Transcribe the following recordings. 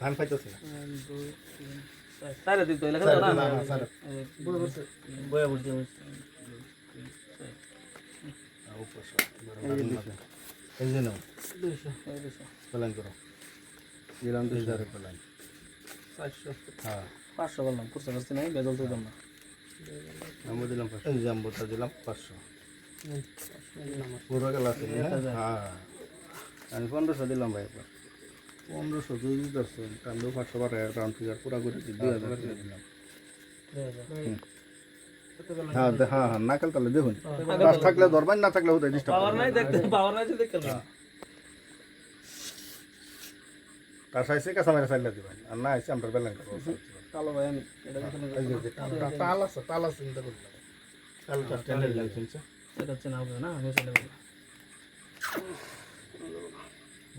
ধান পাইতেছি না। দুই তো না? বয়া। এই যে নাও। প্ল্যান করো। দিলাম দুই প্ল্যান চারশো। হ্যাঁ। পাঁচশো বললাম কুরসা করছি নাই বেজল তো না দিলাম দিলাম পাঁচশো। পুরো গেল আছে হ্যাঁ। আমি পনেরোশো দিলাম ভাই একবার। পনেরোশো দুই দিতেছেন কান্দু পাঁচশো বারো রাউন্ড ফিগার পুরা করে দিই দুই হাজার করে দিলাম। হ্যাঁ। দে- হ্যাঁ হ্যাঁ নাকাল তাহলে দেখুন। গাছ থাকলে ধরবেন না থাকলে হতে ডিস্টার্ব পাওয়ার নাই দেখতে পাওয়ার নাই তো দেখতে তার সাইসে কাঁচা মেরে চাইলে দিবেন আর না এসে আমরা বেলান কালো ভাই আমি এটা দেখে এই যে তাল আছে তাল আছে চিন্তা করলাম তালটা স্ট্যান্ডার্ড লাইসেন্স এটা হচ্ছে না হবে না আমি চলে যাব।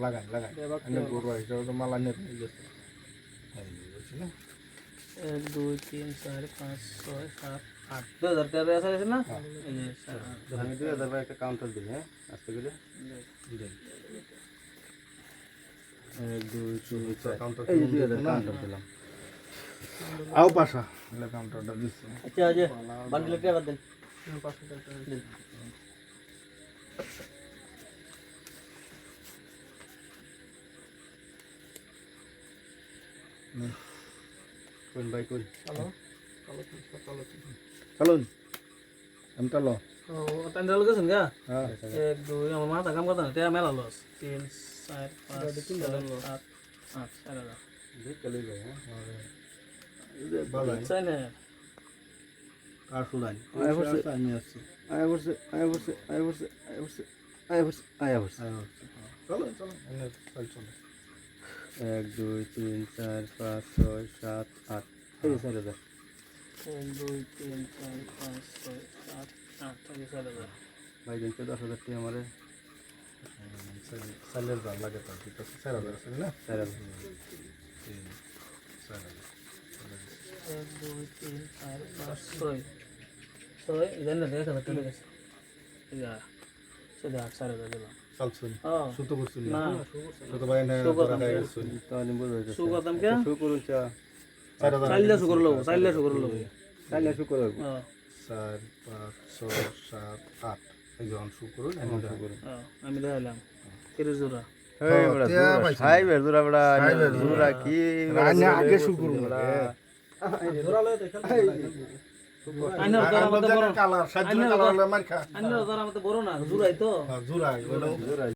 লাগান লাগান গরু হিসাবে তো মালা নিয়ে নিয়ে গেছে না? এক দুই তিন চার পাঁচ ছয় সাত আট। দুই হাজার টাকা আছে আছে না? এই যে সাত, আট। আমি দুই হাজার একটা কাউন্টার দিই হ্যাঁ? করে। এক দুই তিন চার। কাউন্টার এই দুই হাজার কাউন্টার দিলাম। আও পাশা। এলে কাউন্টারটা দিচ্ছি। আচ্ছা আচ্ছা বান্ডিল টাকা দেন। দেন। কোন ভাই কোন? চলুন আমি চলো ও গেছেন গা? এক দুই আমার মাথা কাম কথা না। মেলা লস। তিন চার পাঁচ সাত আট চলে যাই হ্যাঁ। চাই না। আর শুনাই আয় বসে। আমি আসছি আয় বসে আয় বসে আয় বসে আয় বসে আয় বসে। আয় বসে। চলো চলো চলো। এক দুই তিন চার পাঁচ ছয় সাত আট। এই যে চার হাজার। এক দুই তিন চার পাঁচ ছয় সাত আট এই যে চার হাজার। ভাই দিন দশ হাজার টাকা আমারে। চালের দাম লাগে তো ঠিক আছে চার হাজার আছে না? চার হাজার। চার হাজার এক দুই তিন চার পাঁচ ছয়। ছয় ইদান না দেখ হাজার টাকা গেছে ইয়া সেটা আট চার হাজার। দিলাম চলছুন সুতো করছুন না? সুতো ভাই না? গেছুন তাহলে শু করতাম কে শু করুন চা চাইলে শু করে লব চাইলে শু লব চাইলে শু করো চার পাঁচ ছয় সাত আট। এই যখন শু করুন এখন শু করুন। আমি দেখাইলাম তিরিশ জোড়া। সাইবের জোড়া বড়া জোড়া কি আগে কালার সাত কালার মার খা বড় না জোড়াই তো জোড়া